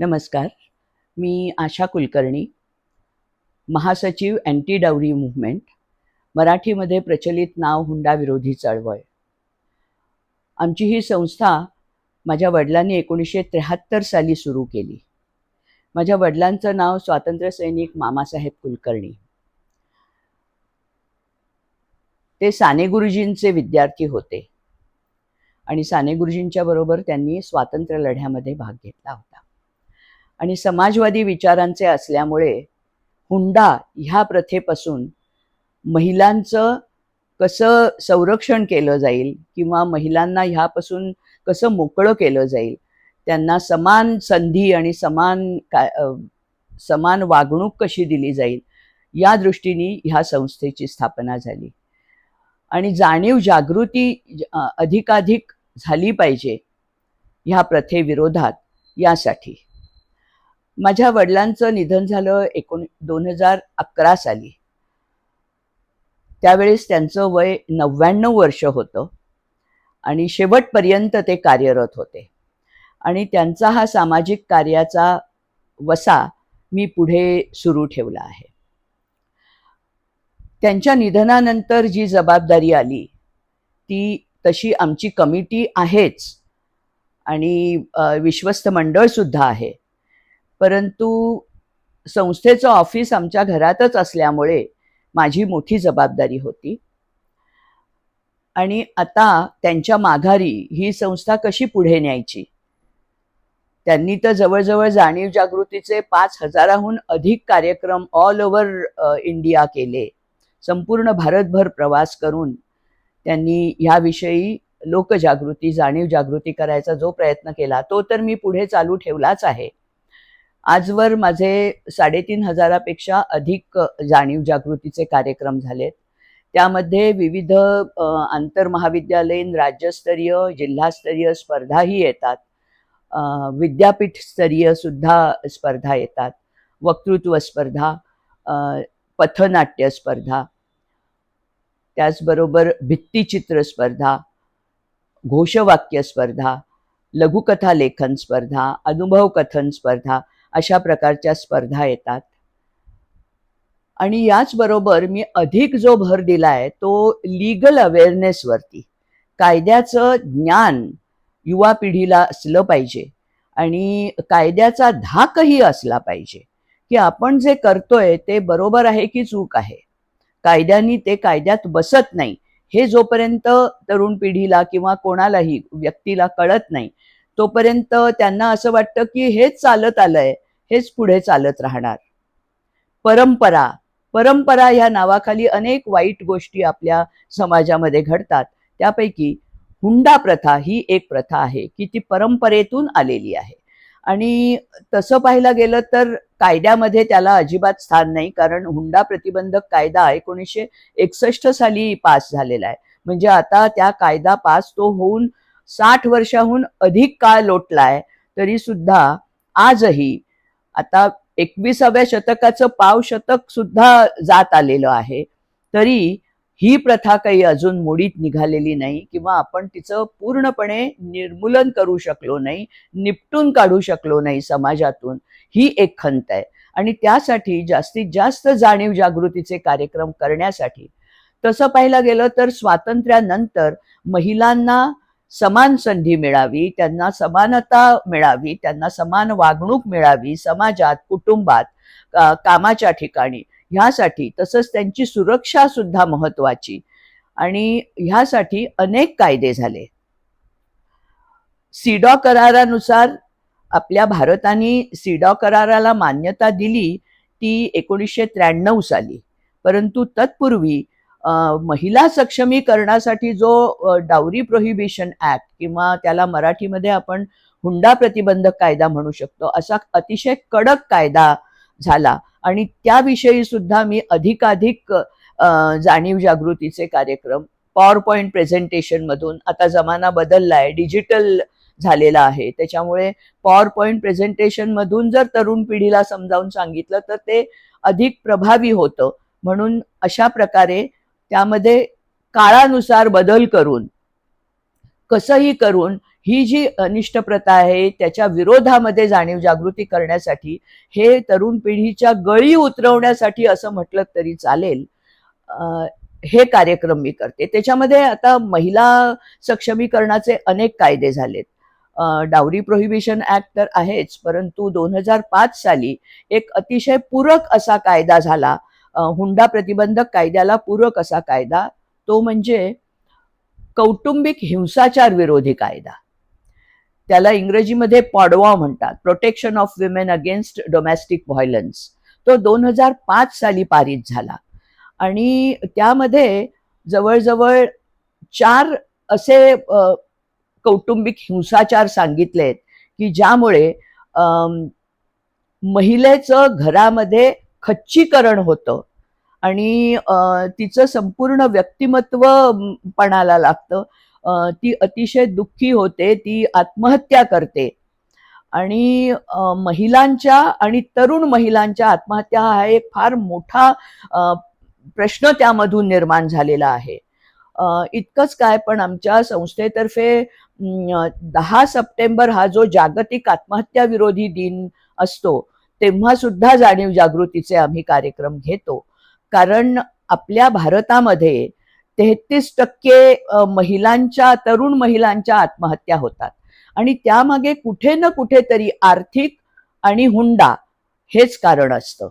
नमस्कार. मी आशा कुलकर्णी महासचिव anti dowry movement मराठीमध्ये प्रचलित नाव हुंडा विरोधी चळवळ. आमची ही संस्था माझ्या वडिलांनी एकोणीसशे त्र्याहत्तर साली सुरू केली. माझ्या वडिलांचं नाव स्वातंत्र्यसैनिक मामासाहेब कुलकर्णी. ते साने गुरुजींचे विद्यार्थी होते. आणि साने गुरुजींच्या बरोबर त्यांनी स्वातंत्र्य लढ्यामध्ये भाग घेतला होता. आणि समाजवादी विचारांचे असल्यामुळे हुंडा ह्या प्रथेपासून महिलांचं कसं संरक्षण केलं जाईल किंवा महिलांना ह्यापासून कसं मोकळं केलं जाईल त्यांना समान संधी आणि समान का समान वागणूक कशी दिली जाईल या दृष्टीने ह्या संस्थेची स्थापना झाली. आणि जाणीव जागृती अधिकाधिक झाली पाहिजे ह्या प्रथेविरोधात यासाठी. माझ्या वडिलांचं निधन झालं एकोण दोन हजार अकरा साली. त्यावेळेस त्यांचं वय नव्याण्णव वर्ष होतं आणि शेवटपर्यंत ते कार्यरत होते. आणि त्यांचा हा सामाजिक कार्याचा वसा मी पुढे सुरू ठेवला आहे. त्यांच्या निधनानंतर जी जबाबदारी आली ती तशी आमची कमिटी आहेच आणि विश्वस्त मंडळ सुद्धा आहे. परंतु संस्थेचं ऑफिस आमच्या घरातच असल्यामुळे माझी मोठी जबाबदारी होती. आणि आता त्यांच्या माघारी ही संस्था कशी पुढे न्यायची? त्यांनी तर जवळजवळ जाणीव जागृतीचे पाच हजाराहून अधिक कार्यक्रम ऑल ओव्हर इंडिया केले. संपूर्ण भारतभर प्रवास करून त्यांनी ह्याविषयी लोकजागृती जाणीव जागृती करायचा जो प्रयत्न केला तो तर मी पुढे चालू ठेवलाच आहे. आजवर माझे साडेतीन हजारापेक्षा अधिक जाणीव जागृतीचे कार्यक्रम झालेत. त्यामध्ये विविध आंतरमहाविद्यालयीन राज्यस्तरीय जिल्हास्तरीय स्पर्धाही येतात. विद्यापीठस्तरीय सुद्धा स्पर्धा येतात. वक्तृत्व स्पर्धा पथनाट्य स्पर्धा त्याचबरोबर भित्तिचित्र स्पर्धा घोषवाक्य स्पर्धा लघुकथा लेखन स्पर्धा अनुभव कथन स्पर्धा अशा प्रकारच्या स्पर्धा येतात. आणि याचबरोबर मी अधिक जो भर दिलाय तो लिगल अवेअरनेसवरती कायद्याचं ज्ञान युवा पिढीला असलं पाहिजे आणि कायद्याचा धाकही असला पाहिजे की आपण जे करतोय ते बरोबर आहे की चूक आहे. कायद्यानी ते कायद्यात बसत नाही. हे जोपर्यंत तरुण पिढीला किंवा कोणालाही व्यक्तीला कळत नाही तोपर्यंत त्यांना असं वाटतं की हेच चालत आलंय. हेच पुढे चालत राहणार. परंपरा परंपरा ह्या नावाखाली अनेक वाईट गोष्टी आपल्या समाजामध्ये घडतात. त्यापैकी हुंडा प्रथा ही एक प्रथा आहे की ती परंपरेतून आलेली आहे. आणि तसं पाहायला गेलं तर कायद्यामध्ये त्याला अजिबात स्थान नाही कारण हुंडा प्रतिबंधक कायदा एकोणीसशे एकसष्ट साली पास झालेला आहे. म्हणजे आता त्या कायदा पास तो होऊन साठ वर्षाहून अधिक काळ लोटलाय तरी सुद्धा आजही आता एकविसाव्या शतकाचं पाव शतक सुद्धा जात आलेलं आहे. तरी ही प्रथा काही अजून मोडीत निघालेली नाही किंवा आपण तिचं पूर्णपणे निर्मूलन करू शकलो नाही निपटून काढू शकलो नाही समाजातून ही एक खंत आहे. आणि त्यासाठी जास्तीत जास्त जाणीव जागृतीचे कार्यक्रम करण्यासाठी तसं पाहायला गेलं तर स्वातंत्र्यानंतर महिलांना समान संधी मिळावी त्यांना समानता मिळावी त्यांना समान वागणूक मिळावी समाजात कुटुंबात कामाच्या ठिकाणी. ह्यासाठी तसंच त्यांची सुरक्षा सुद्धा महत्वाची आणि ह्यासाठी अनेक कायदे झाले. सिडॉ करारानुसार आपल्या भारताने सिडॉ कराराला मान्यता दिली ती एकोणीसशे त्र्याण्णव साली. परंतु तत्पूर्वी महिला सक्षमीकरणासाठी जो डावरी प्रोहिबिशन ऍक्ट किंवा त्याला मराठीमध्ये आपण हुंडा प्रतिबंधक कायदा म्हणू शकतो असा अतिशय कडक कायदा झाला. आणि त्याविषयी सुद्धा मी अधिकाधिक जाणीव जागृतीचे कार्यक्रम पॉवर पॉईंट प्रेझेंटेशनमधून आता जमाना बदललाय डिजिटल झालेला आहे. त्याच्यामुळे पॉवर पॉईंट प्रेझेंटेशनमधून जर तरुण पिढीला समजावून सांगितलं तर ते अधिक प्रभावी होतं. म्हणून अशा प्रकारे त्यामध्ये काळानुसार बदल करून कसंही करून ही जी अनिष्ट प्रथा आहे त्याच्या विरोधामध्ये जाणीव जागृती करण्यासाठी हे तरुण पिढीच्या गळी उतरवण्यासाठी असं म्हटलं तरी चालेल हे कार्यक्रम मी करते. त्याच्यामध्ये आता महिला सक्षमीकरणाचे अनेक कायदे झालेत. डावरी प्रोहिबिशन ऍक्ट तर आहेच परंतु दोन हजार पाच साली एक अतिशय पूरक असा कायदा झाला हुंडा प्रतिबंधक कायद्याला पूरक असा कायदा तो म्हणजे कौटुंबिक हिंसाचार विरोधी कायदा. त्याला इंग्रजीमध्ये पॉडवा म्हणतात protection of women against domestic violence तो दोन हजार पाच साली पारित झाला. आणि त्यामध्ये जवळजवळ चार असे कौटुंबिक हिंसाचार सांगितलेत की ज्यामुळे महिलेचं घरामध्ये खच्चीकरण होतं. आणि तिचं संपूर्ण व्यक्तिमत्व पणाला लागतं. ती अतिशय दुःखी होते ती आत्महत्या करते. आणि महिलांच्या आणि तरुण महिलांच्या आत्महत्या हा एक फार मोठा प्रश्न त्यामधून निर्माण झालेला आहे. इतकंच काय पण आमच्या संस्थेतर्फे दहा सप्टेंबर हा जो जागतिक आत्महत्या विरोधी दिन असतो तेव्हा सुद्धा जाणीव जागृतीचे आम्ही कार्यक्रम घेतो. कारण आपल्या भारतामध्ये तेहतीस टक्के महिलांच्या तरुण महिलांच्या आत्महत्या होतात. आणि त्यामागे कुठे ना कुठेतरी आर्थिक आणि हुंडा हेच कारण असतं.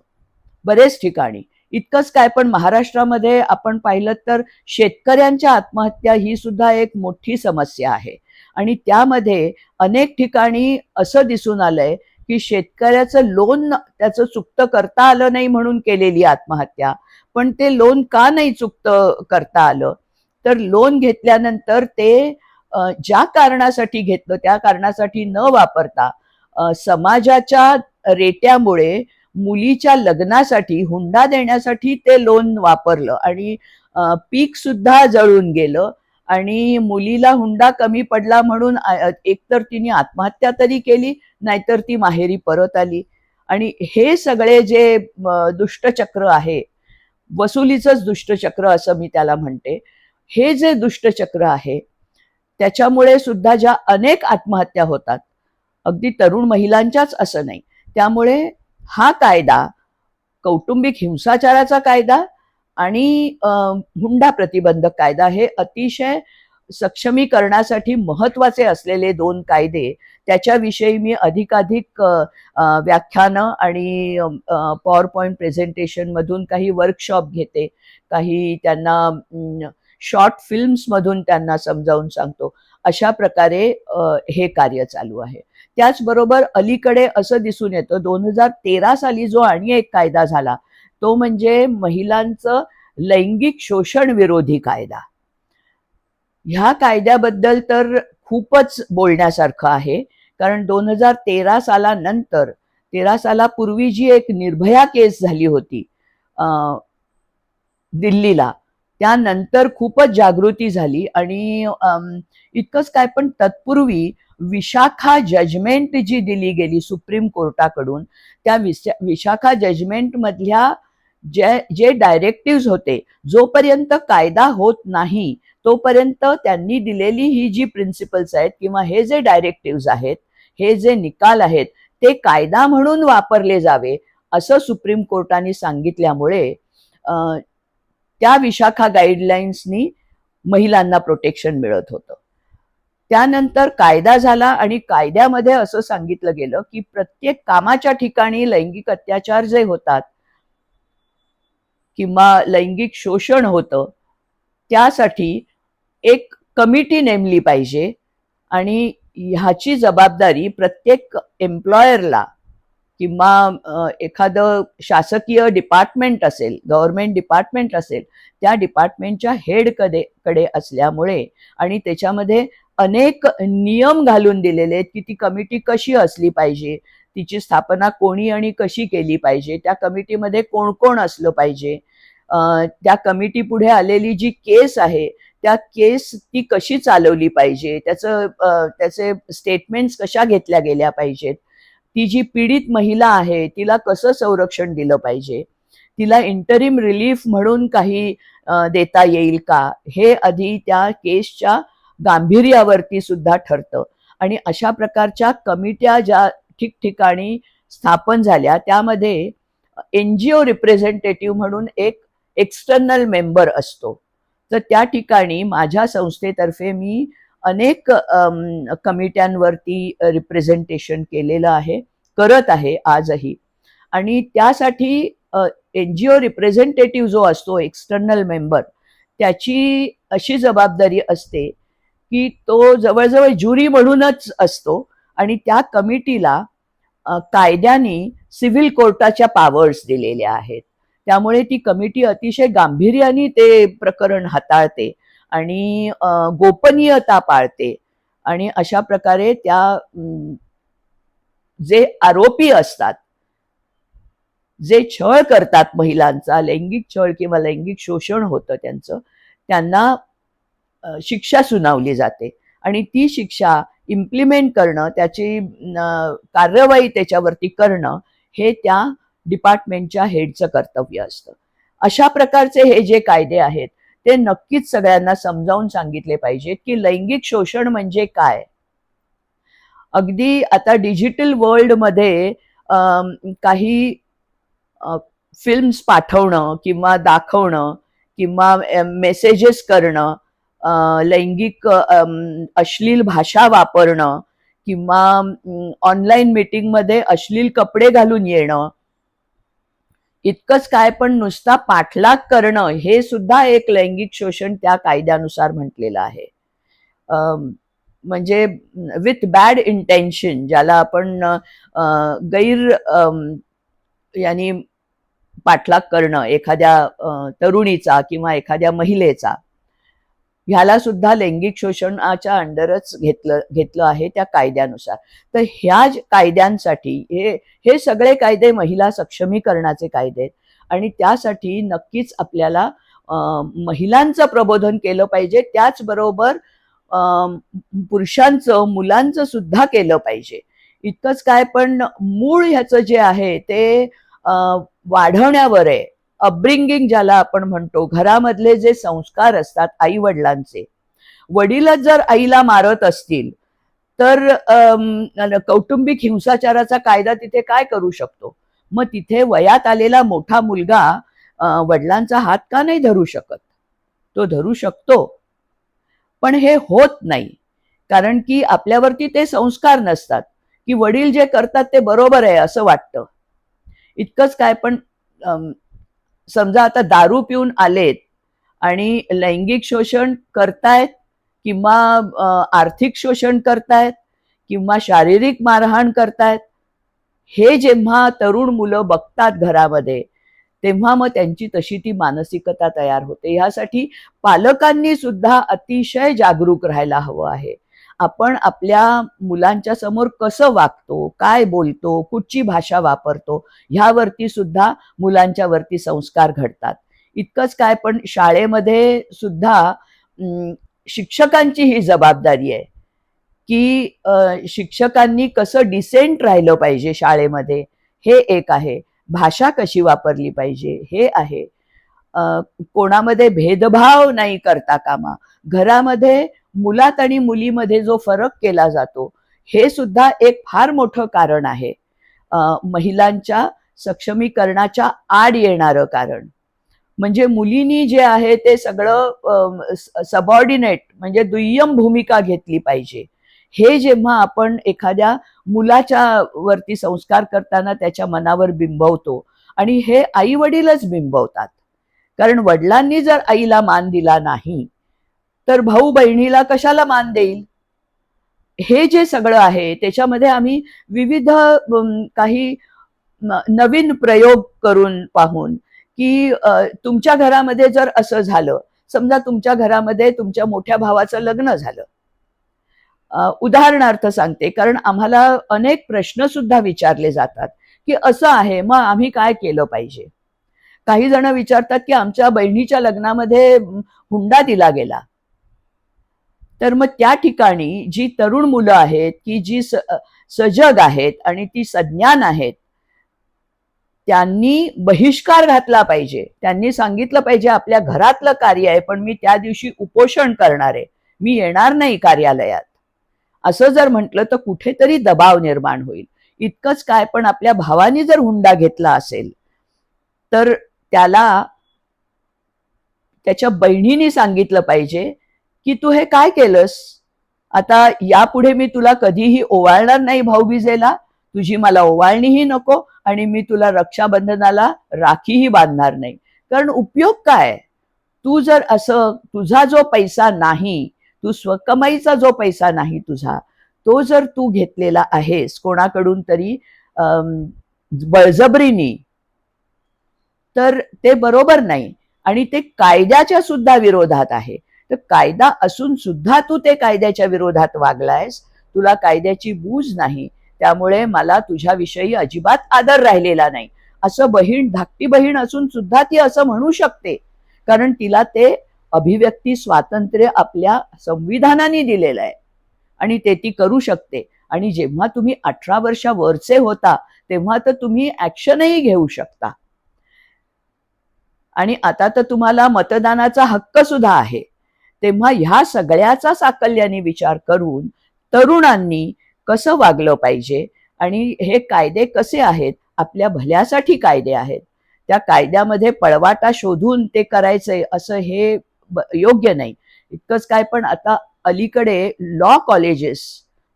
बरेच ठिकाणी. इतकंच काय पण महाराष्ट्रामध्ये आपण पाहिलं तर शेतकऱ्यांच्या आत्महत्या ही सुद्धा एक मोठी समस्या आहे. आणि त्यामध्ये अनेक ठिकाणी असं दिसून आलंय की शेतकऱ्याचं लोन त्याचं चुकतं करता आलं नाही म्हणून केलेली आत्महत्या. पण ते लोन का नाही चुकतं करता आलं? तर लोन घेतल्यानंतर ते ज्या कारणासाठी घेतलं त्या कारणासाठी न वापरता समाजाच्या रेट्यामुळे मुलीच्या लग्नासाठी हुंडा देण्यासाठी ते लोन वापरलं आणि पीक सुद्धा जळून गेलं आणि मुलीला हुंडा कमी पडला म्हणून एकतर तिने आत्महत्या तरी केली नाहीतर ती माहेरी परत आली. आणि हे सगळे जे दुष्टचक्र आहे वसुलीचंच दुष्टचक्र असं मी त्याला म्हणते. हे जे दुष्टचक्र आहे त्याच्यामुळे सुद्धा ज्या अनेक आत्महत्या होतात अगदी तरुण महिलांच्याच असं नाही. त्यामुळे हा कायदा कौटुंबिक हिंसाचाराचा कायदा आणि हुंडा प्रतिबंधक कायदा हे अतिशय सक्षमीकरणासाठी महत्त्वाचे असलेले दोन कायदे त्याच्याविषयी मी अधिकाधिक व्याख्यानं आणि पॉवर पॉईंट प्रेझेंटेशनमधून काही वर्कशॉप घेते. काही त्यांना शॉर्ट फिल्म्समधून त्यांना समजावून सांगतो. अशा प्रकारे हे कार्य चालू आहे. त्याचबरोबर अलीकडे असं दिसून येतं दोन हजार तेरा साली जो आणि एक कायदा झाला तो म्हणजे महिलांचं लैंगिक शोषण विरोधी कायदा. ह्या कायद्याबद्दल तर खूपच बोलण्यासारखं आहे. कारण दोन हजार तेरा सालानंतर तेरा सालापूर्वी जी एक निर्भया केस झाली होती दिल्लीला त्यानंतर खूपच जागृती झाली आणि इतकंच काय पण तत्पूर्वी विशाखा जजमेंट जी दिली गेली सुप्रीम कोर्टाकडून त्या विशा विशाखा जजमेंट मधल्या जे जे डायरेक्टिव्ह होते जोपर्यंत कायदा होत नाही तोपर्यंत त्यांनी दिलेली ही जी प्रिन्सिपल्स आहेत किंवा हे जे डायरेक्टिव्ह आहेत हे जे निकाल आहेत ते कायदा म्हणून वापरले जावे असं सुप्रीम कोर्टाने सांगितल्यामुळे त्या विशाखा गाईडलाईन्सनी महिलांना प्रोटेक्शन मिळत होतं. त्यानंतर कायदा झाला आणि कायद्यामध्ये असं सांगितलं गेलं की प्रत्येक कामाच्या ठिकाणी लैंगिक अत्याचार जे होतात किंवा लैंगिक शोषण होतं त्यासाठी एक कमिटी नेमली पाहिजे आणि ह्याची जबाबदारी प्रत्येक एम्प्लॉयरला किंवा एखादं शासकीय डिपार्टमेंट असेल गव्हर्नमेंट डिपार्टमेंट असेल त्या डिपार्टमेंटच्या हेडकडे कडे असल्यामुळे आणि त्याच्यामध्ये अनेक नियम घालून दिलेले आहेत की ती कमिटी कशी असली पाहिजे तिची स्थापना कोणी आणि कशी केली पाहिजे त्या कमिटीमध्ये कोण कोण असलं पाहिजे त्या कमिटी पुढे आलेली जी केस आहे त्या केस ती कशी चालवली पाहिजे? त्याचं त्याचे स्टेटमेंट्स कशा घेतल्या गेल्या पाहिजेत? ती जी पीडित महिला आहे तिला कसं संरक्षण दिलं पाहिजे? तिला इंटरिम रिलीफ म्हणून काही देता येईल का? हे आधी त्या केसच्या गांभीर्यावरती सुद्धा ठरतं. आणि अशा प्रकारच्या कमिट्या ज्या ठिकठिकाणी स्थापन झाल्या त्यामध्ये एन जी ओ रिप्रेझेंटेटिव्ह म्हणून एक एक्सटर्नल मेंबर असतो. तर त्या ठिकाणी माझ्या संस्थेतर्फे मी अनेक कमिट्यांवरती रिप्रेझेंटेशन केलेलं आहे करत आहे आजही. आणि त्यासाठी एन जी ओ रिप्रेझेंटेटिव्ह जो असतो एक्सटर्नल मेंबर त्याची अशी जबाबदारी असते की तो जवळजवळ ज्युरी म्हणूनच असतो आणि त्या कमिटीला कायद्याने सिव्हिल कोर्टाच्या पॉवर्स दिलेल्या आहेत. त्यामुळे ती कमिटी अतिशय गांभीर्याने ते प्रकरण हाताळते आणि गोपनीयता पाळते. आणि अशा प्रकारे त्या जे आरोपी असतात जे छळ करतात महिलांचा लैंगिक छळ किंवा लैंगिक शोषण होतं त्यांचं त्यांना शिक्षा सुनावली जाते. आणि ती शिक्षा इम्प्लिमेंट करणं त्याची कार्यवाही त्याच्यावरती करणं हे त्या डिपार्टमेंटच्या हेडचं कर्तव्य असतं. अशा प्रकारचे हे जे कायदे आहेत ते नक्कीच सगळ्यांना समजावून सांगितले पाहिजेत की लैंगिक शोषण म्हणजे काय? अगदी आता डिजिटल वर्ल्डमध्ये काही फिल्म्स पाठवणं किंवा दाखवणं किंवा मेसेजेस करणं लैंगिक अश्लील भाषा वापरणं किंवा ऑनलाईन मीटिंगमध्ये अश्लील कपडे घालून येणं इतकंच काय पण नुसता पाठलाग करणं हे सुद्धा एक लैंगिक शोषण त्या कायद्यानुसार म्हटलेलं आहे. म्हणजे विथ बॅड इंटेन्शन ज्याला आपण गैर यांनी पाठलाग करणं एखाद्या तरुणीचा किंवा एखाद्या महिलेचा ह्याला सुद्धा लैंगिक शोषणाच्या अंडरच घेतलं घेतलं आहे त्या कायद्यानुसार. तर ह्या कायद्यांसाठी हे हे सगळे कायदे महिला सक्षमीकरणाचे कायदे आहेत. आणि त्यासाठी नक्कीच आपल्याला महिलांचं प्रबोधन केलं पाहिजे. त्याचबरोबर पुरुषांचं मुलांचं सुद्धा केलं पाहिजे. इतकंच काय पण मूळ ह्याचं जे आहे ते वाढवण्यावर आहे. अपब्रिंगिंग ज्याला आपण म्हणतो घरामधले जे संस्कार असतात आई वडिलांचे वडीलच जर आईला मारत असतील तर कौटुंबिक हिंसाचाराचा कायदा तिथे काय करू शकतो? मग तिथे वयात आलेला मोठा मुलगा वडिलांचा हात का नाही धरू शकत? तो धरू शकतो. पण हे होत नाही. कारण की आपल्यावरती ते संस्कार नसतात. की वडील जे करतात ते बरोबर आहे असं वाटतं. इतकंच काय पण समजा आता दारू पिऊन आलेत आणि लैंगिक शोषण करतायत किंवा आर्थिक शोषण करतायत किंवा शारीरिक मारहाण करतायत हे जेव्हा तरुण मुलं बघतात घरामध्ये तेव्हा मग त्यांची तशी ती मानसिकता तयार होते. ह्यासाठी पालकांनी सुद्धा अतिशय जागरूक राहायला हवं आहे. आपण आपल्या मुलांच्या समोर कसं वागतो काय बोलतो कुठची भाषा वापरतो ह्यावरती सुद्धा मुलांच्या वरती संस्कार घडतात. इतकंच काय पण शाळेमध्ये सुद्धा शिक्षकांची ही जबाबदारी आहे की शिक्षकांनी कसं डिसेंट राहिलं पाहिजे शाळेमध्ये हे एक आहे. भाषा कशी वापरली पाहिजे हे आहे. कोणामध्ये भेदभाव नाही करता कामा. घरामध्ये मुलात आणि मुलीमध्ये जो फरक केला जातो हे सुद्धा एक फार मोठं कारण आहे. महिलांच्या सक्षमीकरणाच्या आड येणारं कारण. म्हणजे मुलींनी जे आहे ते सगळं सबऑर्डिनेट म्हणजे दुय्यम भूमिका घेतली पाहिजे. हे जेव्हा आपण एखाद्या मुलाच्या वरती संस्कार करताना त्याच्या मनावर बिंबवतो आणि हे आई वडीलच बिंबवतात. कारण वडिलांनी जर आईला मान दिला नाही तर भाऊ बहिणीला कशाला मान देईल? हे जे सगळं आहे त्याच्यामध्ये आम्ही विविध काही नवीन प्रयोग करून पाहून की तुमच्या घरामध्ये जर असं झालं समजा तुमच्या घरामध्ये तुमच्या मोठ्या भावाचं लग्न झालं. उदाहरणार्थ सांगते कारण आम्हाला अनेक प्रश्न सुद्धा विचारले जातात की असं आहे मग आम्ही काय केलं पाहिजे? काही जण विचारतात की आमच्या बहिणीच्या लग्नामध्ये हुंडा दिला गेला. तर मग त्या ठिकाणी जी तरुण मुलं आहेत की जी स- सजग आहेत आणि ती सज्ञान आहेत त्यांनी बहिष्कार घातला पाहिजे. त्यांनी सांगितलं पाहिजे आपल्या घरातलं कार्य आहे पण मी त्या दिवशी उपोषण करणार आहे. मी येणार नाही कार्यालयात. असं जर म्हटलं तर कुठेतरी दबाव निर्माण होईल. इतकंच काय पण आपल्या भावानी जर हुंडा घेतला असेल तर त्याला त्याच्या बहिणीने सांगितलं पाहिजे की तू हे काय केलंस? आता यापुढे मी तुला कधीही ओवाळणार नाही भाऊबीजेला. तुझी मला ओवाळणीही नको आणि मी तुला रक्षाबंधनाला राखीही बांधणार नाही. कारण उपयोग काय? तू जर असं तुझा जो पैसा नाही तू स्वकमाईचा जो पैसा नाही तुझा तो जर तू घेतलेला आहेस कोणाकडून तरी बळजबरीनी तर ते बरोबर नाही. आणि ते कायद्याच्या सुद्धा विरोधात आहे. तर कायदा असून सुद्धा तू ते कायद्याच्या विरोधात वागलायस. तुला कायद्याची बूज नाही. त्यामुळे मला तुझ्याविषयी अजिबात आदर राहिलेला नाही. असं बहीण धाकटी बहीण असून सुद्धा ती असं म्हणू शकते. कारण तिला ते अभिव्यक्ती स्वातंत्र्य आपल्या संविधानाने दिलेलं आहे. आणि ते ती करू शकते. आणि जेव्हा तुम्ही अठरा वर्षावरचे होता तेव्हा तर तुम्ही ऍक्शनही घेऊ शकता. आणि आता तर तुम्हाला मतदानाचा हक्क सुद्धा आहे. तेव्हा ह्या सगळ्याचा साकल्याने विचार करून तरुणांनी कसं वागलं पाहिजे आणि हे कायदे कसे आहेत आपल्या भल्यासाठी कायदे आहेत त्या कायद्यामध्ये पळवाटा शोधून ते करायचंय असं हे योग्य नाही. इतकंच काय पण आता अलीकडे लॉ कॉलेजेस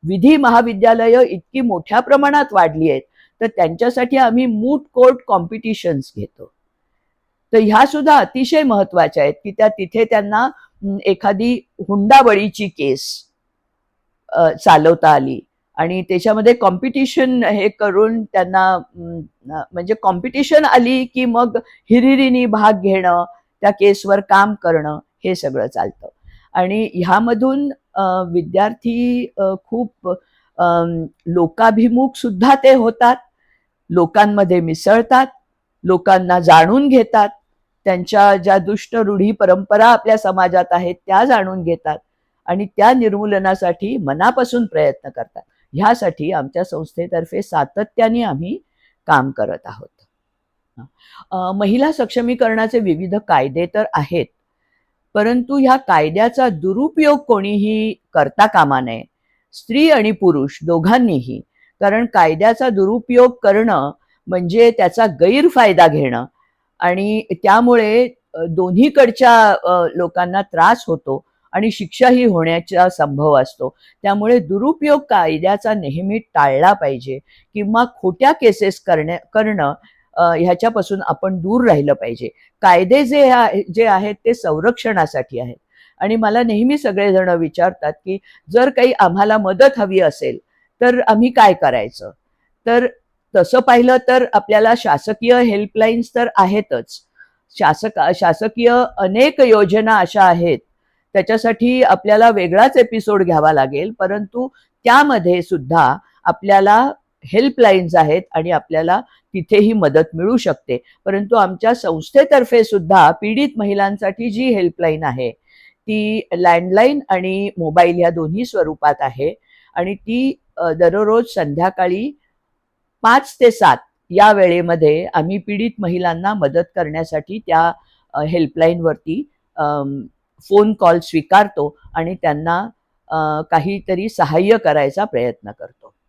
विधी महाविद्यालय इतकी मोठ्या प्रमाणात वाढली आहेत तर त्यांच्यासाठी आम्ही मूट कोर्ट कॉम्पिटिशन्स घेतो. तर ह्या सुद्धा अतिशय महत्त्वाच्या आहेत की त्या तिथे त्यांना एखादी हुंडाबळीची केस चालवता आली. आणि त्याच्यामध्ये कॉम्पिटिशन हे करून त्यांना म्हणजे कॉम्पिटिशन आली की मग हिरिरीनी भाग घेणं त्या केसवर काम करणं हे सगळं चालतं. आणि ह्यामधून विद्यार्थी खूप लोकाभिमुख सुद्धा ते होतात. लोकांमध्ये मिसळतात. लोकांना जाणून घेतात. त्यांच्या ज्या दुष्ट रूढी परंपरा आपल्या समाजात आहेत त्या जाणून घेतात आणि त्या निर्मूलनासाठी मनापासून प्रयत्न करतात. ह्यासाठी आमच्या संस्थेतर्फे सातत्याने आम्ही काम करत आहोत. महिला सक्षमीकरणाचे विविध कायदे तर आहेत परंतु ह्या कायद्याचा दुरुपयोग कोणीही करता कामा नये. स्त्री आणि पुरुष दोघांनीही कारण कायद्याचा दुरुपयोग करणं म्हणजे त्याचा गैरफायदा घेणं आणि त्यामुळे दोन्हीकडच्या लोकांना त्रास होतो आणि शिक्षाही होण्याचा संभव असतो. त्यामुळे दुरुपयोग कायद्याचा नेहमी टाळला पाहिजे किंवा खोट्या केसेस करण्या करणं ह्याच्यापासून आपण दूर राहिलं पाहिजे. कायदे जे आहे जे आहेत ते संरक्षणासाठी आहेत. आणि मला नेहमी सगळेजण विचारतात की जर काही आम्हाला मदत हवी असेल तर आम्ही काय करायचं? तर तसं पाहिलं तर आपल्याला शासकीय हेल्पलाईन्स तर आहेतच. शासक शासकीय अनेक योजना अशा आहेत. त्याच्यासाठी आपल्याला वेगळाच एपिसोड घ्यावा लागेल परंतु त्यामध्ये सुद्धा आपल्याला हेल्पलाईन्स आहेत आणि आपल्याला तिथेही मदत मिळू शकते. परंतु आमच्या संस्थेतर्फे सुद्धा पीडित महिलांसाठी जी हेल्पलाईन आहे ती लँडलाईन आणि मोबाईल ह्या दोन्ही स्वरूपात आहे. आणि ती दररोज संध्याकाळी पाच ते सात या वेळेमध्ये आम्ही पीडित महिलांना मदत करण्यासाठी त्या हेल्पलाईनवरती फोन कॉल स्वीकारतो आणि त्यांना काहीतरी सहाय्य करायचा प्रयत्न करतो.